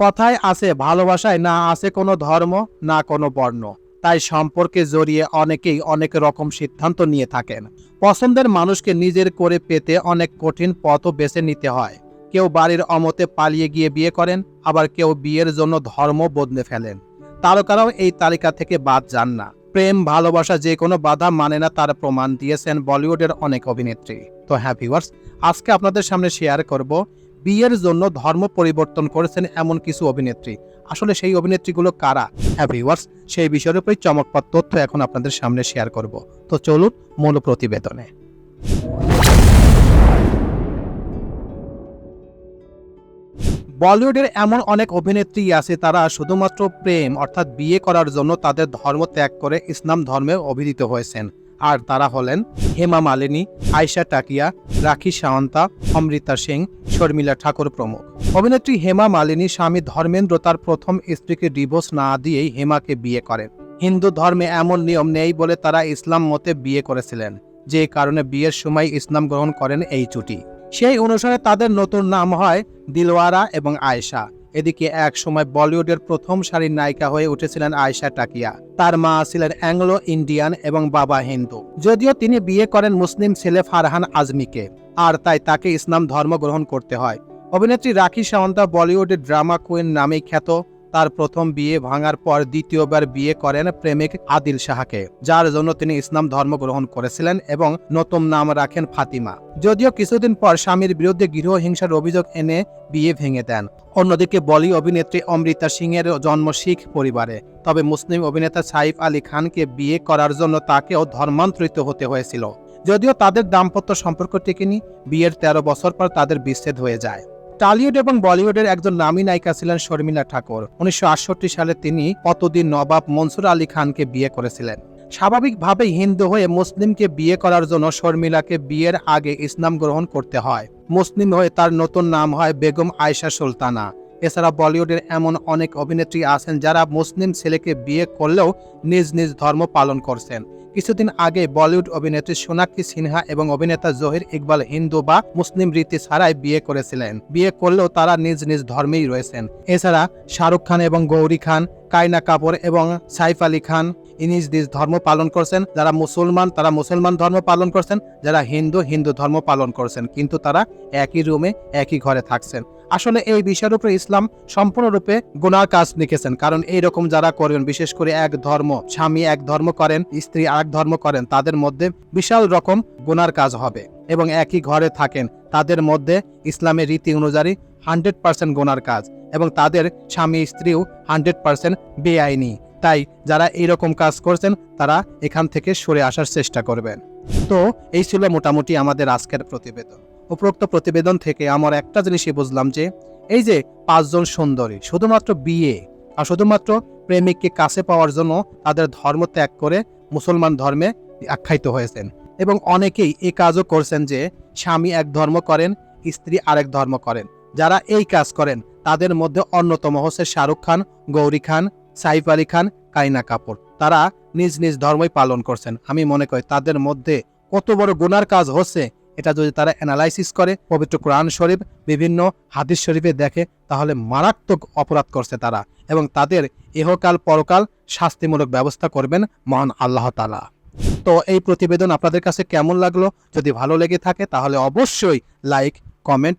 কথায় আছে ভালোবাসায় না আছে কোনো ধর্ম, না কোনো বর্ণ। তাই সম্পর্কে জড়িয়ে অনেকেই অনেক রকম সিদ্ধান্ত নিয়ে থাকেন। পছন্দের মানুষকে নিজের করে পেতে অনেক কঠিন পথও বেছে নিতে হয়। কেউ বাড়ির অমতে পালিয়ে গিয়ে বিয়ে করেন, আবার কেউ বিয়ের জন্য ধর্ম বদলে ফেলেন। তারকারাও এই তালিকা থেকে বাদ যান না। প্রেম, ভালোবাসা যে কোনো বাধা মানে না তার প্রমাণ দিয়েছেন বলিউডের অনেক অভিনেত্রী। তো হ্যাঁ ভিউয়ার্স, আজকে আপনাদের সামনে শেয়ার করব বিয়ের জন্য ধর্ম পরিবর্তন করেছেন এমন কিছু অভিনেত্রী। আসলে সেই অভিনেত্রীগুলো কারা? হ্যাঁ ভিউয়ার্স সেই বিষয়ের উপরে চমকপ্রদ তথ্য এখন আপনাদের সামনে শেয়ার করব। তো চলুন মূল প্রতিবেদনে। বলিউডের এমন অনেক অভিনেত্রী আছে, তারা শুধুমাত্র প্রেম, অর্থাৎ বিয়ে করার জন্য তাদের ধর্ম ত্যাগ করে ইসলাম ধর্মে অভিহিত হয়েছেন। আর তারা হলেন হেমা মালিনী, আয়শা টাকিয়া, রাখি সাওন্তা অমৃতা সিং শর্মিলা ঠাকুর প্রমুখ। অভিনেত্রী হেমা মালিনী স্বামী ধর্মেন্দ্র তার প্রথম স্ত্রীকে ডিভোর্স না দিয়েই হেমাকে বিয়ে করেন। হিন্দু ধর্মে এমন নিয়ম নেই বলে তারা ইসলাম মতে বিয়ে করেছিলেন। যে কারণে বিয়ের সময় ইসলাম গ্রহণ করেন এই জুটি সেই অনুসারে তাদের নতুন নাম হয় দিলওয়ারা এবং আয়েশা। এদিকে এক সময় বলিউডের প্রথম সারির নায়িকা হয়ে উঠেছিলেন আয়েশা টাকিয়া। তার মা ছিলেন অ্যাংলো, ইন্ডিয়ান এবং বাবা হিন্দু। যদিও তিনি বিয়ে করেন মুসলিম ছেলে ফারহান আজমিকে, আর তাই তাকে ইসলাম ধর্ম গ্রহণ করতে হয়। অভিনেত্রী রাখি সাওন্তা বলিউডের ড্রামা কুইন নামেই খ্যাত। তার প্রথম বিয়ে ভাঙার পর দ্বিতীয়বার বিয়ে করেন প্রেমিক আদিল শাহকে, যার জন্য তিনি ইসলাম ধর্ম গ্রহণ করেছিলেন এবং নতুন নাম রাখেন ফাতিমা। যদিও কিছুদিন পর স্বামীর বিরুদ্ধে গৃহহিংসার অভিযোগ এনে বিয়ে ভেঙে দেন। অন্যদিকে বলি অভিনেত্রী অমৃতা সিং এর জন্ম শিখ পরিবারে। তবে মুসলিম অভিনেতা সাইফ আলী খানকে বিয়ে করার জন্য তাকেও ধর্মান্তরিত হতে হয়েছিল। যদিও তাদের দাম্পত্য সম্পর্ক টিকেনি, বিয়ের তেরো বছর পর তাদের বিচ্ছেদ হয়ে যায়। টালিউড এবং বলিউডের একজন নামী নায়িকা ছিলেন শর্মিলা ঠাকুর। উনিশশো আটষট্টি সালে তিনি কতদিন নবাব মনসুর আলী খানকে বিয়ে করেছিলেন। স্বাভাবিকভাবে হিন্দু হয়ে মুসলিমকে বিয়ে করার জন্য শর্মিলাকে বিয়ের আগে ইসলাম গ্রহণ করতে হয়। মুসলিম হয়ে তার নতুন নাম হয় বেগম আয়শা সুলতানা। এছাড়া বলিউডের এমন অনেক অভিনেত্রী আছেন যারা মুসলিম ছেলেকে বিয়ে করলেও নিজ নিজ ধর্ম পালন করছেন। কিছুদিন আগে বলিউড অভিনেত্রী সোনাক্ষী সিনহা এবং অভিনেতা জহির ইকবাল হিন্দু বা মুসলিম রীতি ছাড়াই বিয়ে করেছিলেন। বিয়ে করলেও তারা নিজ নিজ ধর্মেই রয়েছেন। এছাড়া শাহরুখ খান এবং গৌরী খান কায়না কাপুর এবং সাইফ আলী খান নিজ নিজ ধর্ম পালন করছেন, যারা মুসলমান, তারা মুসলমান ধর্ম পালন করছেন, যারা হিন্দু হিন্দু ধর্ম পালন করছেন, কিন্তু তারা একই রুমে, একই ঘরে থাকছেন। আসলে এই বিষয়ের উপরে ইসলাম সম্পূর্ণরূপে গুনার কাজ লিখেছেন, কারণ এই রকম যারা করেন, বিশেষ করে এক ধর্ম, স্বামী এক ধর্ম করেন, স্ত্রী আরেক ধর্ম করেন, তাদের মধ্যে বিশাল রকম গুনার কাজ হবে। এবং একই ঘরে থাকেন, তাদের মধ্যে ইসলামের রীতি অনুযায়ী হান্ড্রেড পার্সেন্ট গোনার কাজ, এবং তাদের স্বামী স্ত্রীও হান্ড্রেড পার্সেন্ট বেআইনি। তাই যারা এইরকম কাজ করছেন, তারা এখান থেকে সরে আসার চেষ্টা করবেন। তো এই ছিল মোটামুটি আমাদের আজকের প্রতিবেদন। উপরোক্ত প্রতিবেদন থেকে আমার একটা জিনিসই বুঝলাম যে, এই যে পাঁচজন সুন্দরী, শুধুমাত্র বিয়ে আর শুধুমাত্র প্রেমিককে কাছে পাওয়ার জন্য তাদের ধর্ম ত্যাগ করে মুসলমান ধর্মে আখ্যায়িত হয়েছেন এবং অনেকেই এই কাজও করছেন যে, স্বামী এক ধর্ম করেন, স্ত্রী আরেক ধর্ম করেন। যারা এই কাজ করেন, তাদের মধ্যে অন্যতম হচ্ছে শাহরুখ খান, গৌরী খান সাইফ আলী খান, কাইনা কাপুর। তারা নিজ নিজ ধর্মই পালন করছেন। আমি মনে করি তাদের মধ্যে কত বড় গুনার কাজ হচ্ছে, এটা যদি তারা অ্যানালাইসিস করে, পবিত্র কোরআন শরীফ, বিভিন্ন হাদিস শরীফে দেখে, তাহলে মারাত্মক অপরাধ করছে তারা এবং তাদের ইহকাল পরকাল শাস্তিমূলক ব্যবস্থা করবেন মহান আল্লাহ তালা তো এই প্রতিবেদন আপনাদের কাছে কেমন লাগল? যদি ভালো লেগে থাকে, তাহলে অবশ্যই লাইক কমেন্ট